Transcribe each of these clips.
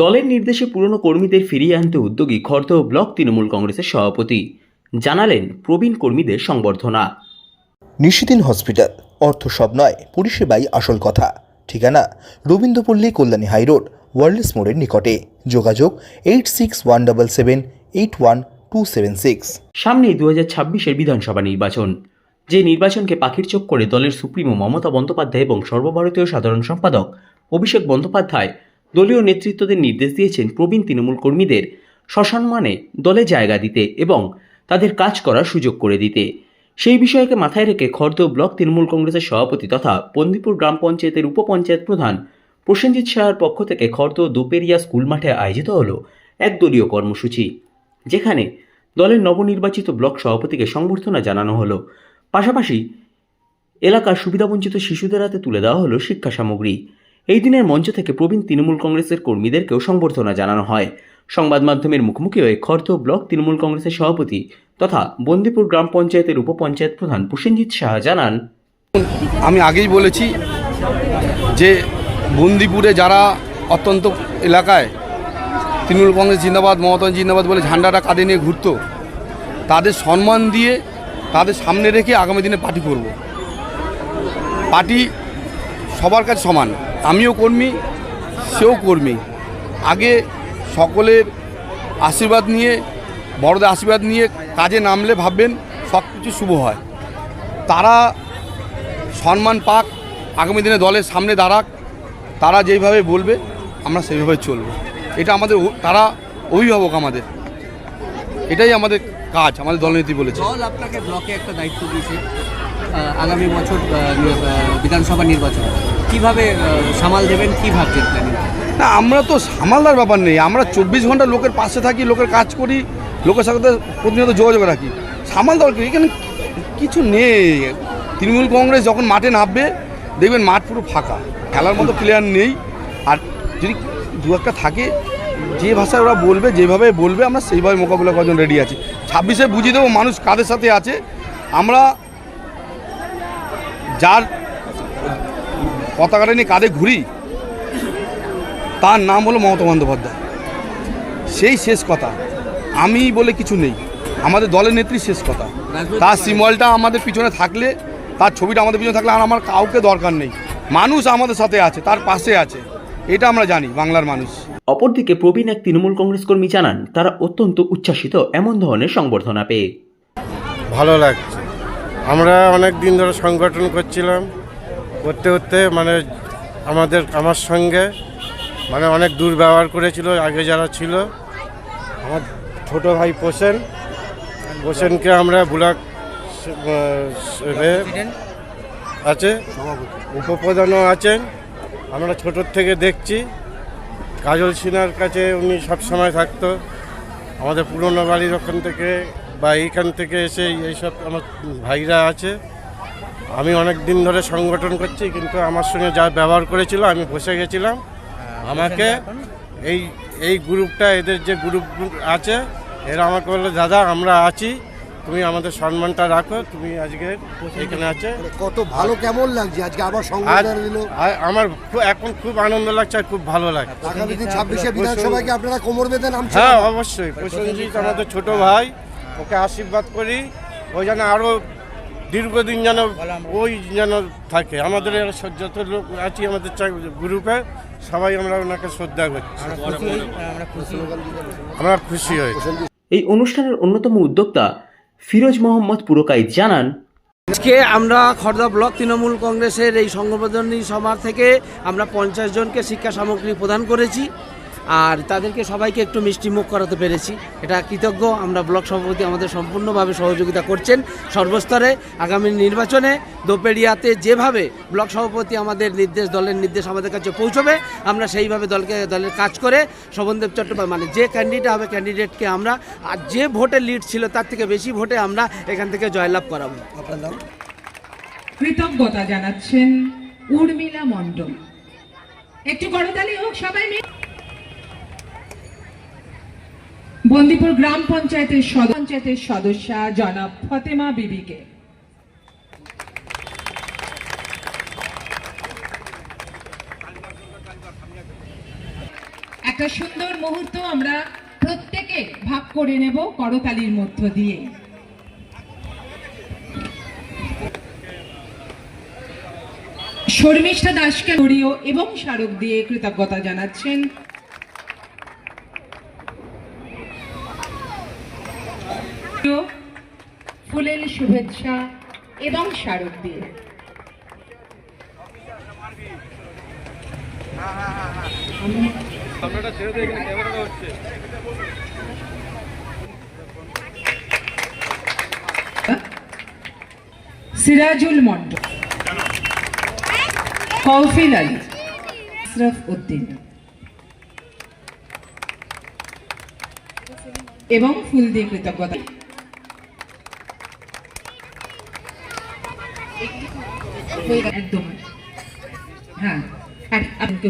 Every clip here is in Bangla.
দলের নির্দেশে পুরনো কর্মীদের ফিরিয়ে আনতে উদ্যোগী খড়দহ ব্লক তৃণমূল কংগ্রেসের সভাপতি। জানালেন প্রবীণ কর্মীদের সংবর্ধনা। নিশিদিন হসপিটাল অর্থ সব নয় পরিষেবাই আসল কথা। ঠিকানা রবীন্দ্রপল্লী কল্যাণী হাইরোড ওয়ার্ল্ডস মোড়ের নিকটে। যোগাযোগ eight six one double seven eight one two seven six. সামনেই দু হাজার ছাব্বিশের বিধানসভা নির্বাচন। যে নির্বাচনকে পাখির চোখ করে দলের সুপ্রিমো মমতা বন্দ্যোপাধ্যায় এবং সর্বভারতীয় সাধারণ সম্পাদক অভিষেক বন্দ্যোপাধ্যায় দলীয় নেতৃত্বদের নির্দেশ দিয়েছেন প্রবীণ তৃণমূল কর্মীদের সসম্মানে দলে জায়গা দিতে এবং তাদের কাজ করার সুযোগ করে দিতে। সেই বিষয়কে মাথায় রেখে খড়দহ ব্লক তৃণমূল কংগ্রেসের সভাপতি তথা বন্দিপুর গ্রাম পঞ্চায়েতের উপপঞ্চায়েত প্রধান প্রসেনজিৎ শাহর পক্ষ থেকে খড়দহ দোপেরিয়া স্কুল মাঠে আয়োজিত হল এক দলীয় কর্মসূচি, যেখানে দলের নবনির্বাচিত ব্লক সভাপতিকে সংবর্ধনা জানানো হলো। পাশাপাশি এলাকার সুবিধাবঞ্চিত শিশুদের হাতে তুলে দেওয়া হলো শিক্ষা সামগ্রী। এই দিনের মঞ্চ থেকে প্রবীণ তৃণমূল কংগ্রেসের কর্মীদেরকেও সংবর্ধনা জানানো হয়। সংবাদ মাধ্যমের মুখোমুখি হয়ে খর্দ ব্লক তৃণমূল কংগ্রেসের সভাপতি তথা বন্দিপুর গ্রাম পঞ্চায়েতের উপপঞ্চায়েত প্রধান প্রসেনজিৎ শাহ জানান, আমি আগেই বলেছি যে বন্দিপুরে যারা অত্যন্ত এলাকায় তৃণমূল কংগ্রেস জিন্দাবাদ, মমতা জিন্দাবাদ বলে ঝান্ডাটা কাঁধে নিয়ে ঘুরত, তাদের সম্মান দিয়ে তাদের সামনে রেখে আগামী দিনে পার্টি করব। পার্টি সবার কাছে সমান। আমিও কর্মী, সেও কর্মী। আগে সকলের আশীর্বাদ নিয়ে, বড়দের আশীর্বাদ নিয়ে কাজে নামলে ভাববেন সব কিছু শুভ হয়। তারা সম্মান পাক, আগামী দিনে দলের সামনে দাঁড়াক, তারা যেইভাবে বলবে, আমরা সেইভাবে চলব। এটা আমাদের তারা অভিভাবক আমাদের। এটাই আমাদের কাজ, আমাদের দলনীতি বলেছে। দল আপনাকে ব্লকে একটা দায়িত্ব দিয়েছে আগামী বছর বিধানসভা নির্বাচন। কীভাবে সামাল দেবেন, কি ভাবছেন না, আমরা তো সামালদার ব্যাপার নেই। আমরা চব্বিশ ঘণ্টা লোকের পাশে থাকি, লোকের কাজ করি, লোকের সাথে প্রতিনিয়ত যোগাযোগ রাখি। সামাল দল এখানে কিছু নেই। তৃণমূল কংগ্রেস যখন মাঠে নামবে, দেখবেন মাঠ পুরো ফাঁকা। খেলার মতো প্লেয়ার নেই। আর যদি দু একটা থাকে, যে ভাষায় ওরা বলবে, যেভাবে বলবে, আমরা সেইভাবে মোকাবিলা করার জন্য রেডি আছি। ছাব্বিশে বুঝিয়ে দেবো মানুষ কাদের সাথে আছে। আমরা যার পতাকাটা নিয়ে কাঁধে ঘুরি তার নাম হলো মমতা বন্দ্যোপাধ্যায়। সেই শেষ কথা। আমি বলে কিছু নেই। আমাদের দলের নেত্রী শেষ কথা। তার সিম্বলটা আমাদের পিছনে থাকলে তার ছবিটা আমাদের পিছনে থাকলে আর আমার কাউকে দরকার নেই। মানুষ আমাদের সাথে আছে তার পাশে আছে। এটা আমরা জানি বাংলার মানুষ। অপরদিকে প্রবীণ এক তৃণমূল কংগ্রেস কর্মী জানান তারা অত্যন্ত উচ্ছ্বাসিত এমন ধরনের সংবর্ধনা পেয়ে। ভালো লাগছে। আমরা অনেক দিন ধরে সংগঠন করছিলাম। করতে করতে মানে আমাদের, আমার সঙ্গে মানে অনেক দুর্ব্যবহার করেছিল, আগে যারা ছিল। আমার ছোটো ভাই পোষেন। পোষেনকে আমরা ব্লক আছে, উপপ্রধানও আছেন। আমরা ছোটোর থেকে দেখছি। কাজল সিনহার কাছে উনি সব সময় থাকতো। আমাদের পুরনো বাড়ির ওখান থেকে বা এইখান থেকে এসে এইসব আমার ভাইরা আছে। আমি অনেক দিন ধরে সংগঠন করছি কিন্তু আমার সঙ্গে যা ব্যবহার করেছিল আমি বসে গেছিলাম। আমাকে এই এই গ্রুপটা এদের যে গ্রুপ আছে এরা আমাকে বলল দাদা আমরা আছি তুমি আমাদের সম্মানটা রাখো তুমি আজকে এখানে আছে। কত ভালো কেমন লাগছে আজকে আবার আমার এখন খুব আনন্দ লাগছে আর খুব ভালো লাগছে। আগামী দিন ছাব্বিশে বিধানসভায় কি আপনারা কোমর বেঁধে নামছেন? হ্যাঁ অবশ্যই। প্রসেনজিৎ আমাদের ছোট ভাই ওকে আশীর্বাদ করি। ওই জন্য আরও দীর্ঘদিন যেন ওই যেন থাকে। আমাদের যত লোক আছি আমাদের গ্রুপে সবাই আমরা ওনাকে শ্রদ্ধা করছি। আমরা খুশি হই এই অনুষ্ঠানের অন্যতম উদ্যোক্তা ফিরোজ মোহাম্মদ পুরকাই জানান আজকে আমরা খর্দা ব্লক তৃণমূল কংগ্রেসের এই সংগঠনী সভা থেকে আমরা পঞ্চাশ জনকে শিক্ষা সামগ্রী প্রদান করেছি। আর তাদেরকে সবাইকে একটু মিষ্টিমুখ করাতে পেরেছি। এটা কৃতজ্ঞ আমরা ব্লক সভাপতি আমাদের সম্পূর্ণভাবে সহযোগিতা করছেন। সর্বস্তরে আগামী নির্বাচনে দোপেড়িয়াতে যেভাবে ব্লক সভাপতি আমাদের নির্দেশ দলের নির্দেশ আমাদের কাছে পৌঁছবে আমরা সেইভাবে দলকে দলের কাজ করে শোভনদেব চট্টোপাধ্যায় মানে যে ক্যান্ডিডেট হবে ক্যান্ডিডেটকে আমরা আর যে ভোটে লিড ছিল তার থেকে বেশি ভোটে আমরা এখান থেকে জয়লাভ করাবো। আপনার নাম? কৃতজ্ঞতা জানাচ্ছেন উর্মিলা মণ্ডল। একটু করতালি হোক সবাই মিলে। বন্দিপুর গ্রাম পঞ্চায়েতের পঞ্চায়েতের সদস্যা জনাব ফতেমা বিবিকে। একটা সুন্দর মুহূর্ত আমরা প্রত্যেকে ভাগ করে নেব করতালির মধ্য দিয়ে। শর্মিষ্ঠা দাসকে এবং স্মারক দিয়ে কৃতজ্ঞতা জানাচ্ছেন ফুলেল শুভেচ্ছা এবং স্মারক দিয়ে। সিরাজুল মন্ডল কৌফিল আলী আশরফ উদ্দিন এবং ফুল দিয়ে কৃতজ্ঞতা। একদম। হ্যাঁ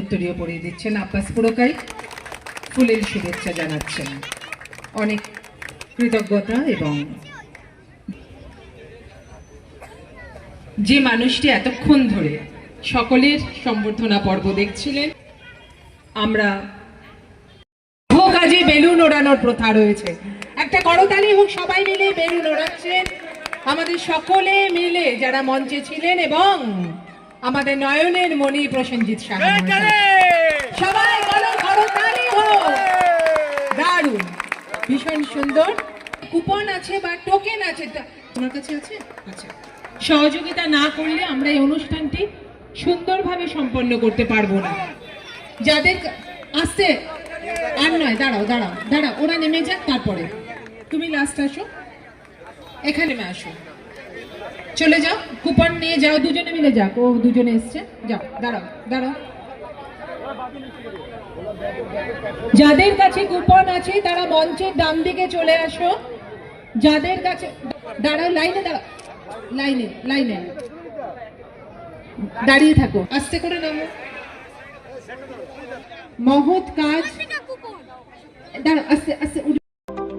উত্তরীয় পড়িয়ে দিচ্ছেন আব্বাস পুরকাই। ফুলের শুভেচ্ছা জানাচ্ছেন। অনেক কৃতজ্ঞতা এবং যে মানুষটি এতক্ষণ ধরে সকলের সম্বর্ধনা পর্ব দেখছিলেন, আমরা কাজে বেলুন ওড়ানোর প্রথা রয়েছে। একটা করতালি হোক সবাই মিলে বেলুন ওড়াচ্ছেন। আমাদের সকলে মিলে যারা মঞ্চে ছিলেন এবং আমাদের নয়নের মণি প্রসেনজিৎ সাহা সবাই বলো করতালি হোক দারুণ। ভীষণ সুন্দর। কুপন আছে বা টোকেন আছে তোমার কাছে আছে? আচ্ছা। সহযোগিতা না করলে আমরা এই অনুষ্ঠানটি সুন্দরভাবে সম্পন্ন করতে পারব না। যাদের আসতে আর নয় দাঁড়াও দাঁড়াও দাঁড়াও ওরা নেমে যাক তারপরে। তুমি লাস্ট আসো। এখানে আসো। চলে যাও, কুপন নিয়ে যাও, দুজনে মিলে যাক ও দুজনে এসছে। যাও, দাঁড়াও দাঁড়াও। যাদের কাছে কুপন আছে, তারা মঞ্চের ডান দিকে চলে আসো। যাদের কাছে, দাঁড়াও, লাইনে দাঁড়াও। লাইনে লাইনে। দাঁড়িয়ে থাকো। আস্তে করে নামো। মহৎ কাজ। দাঁড়াও, আস্তে আস্তে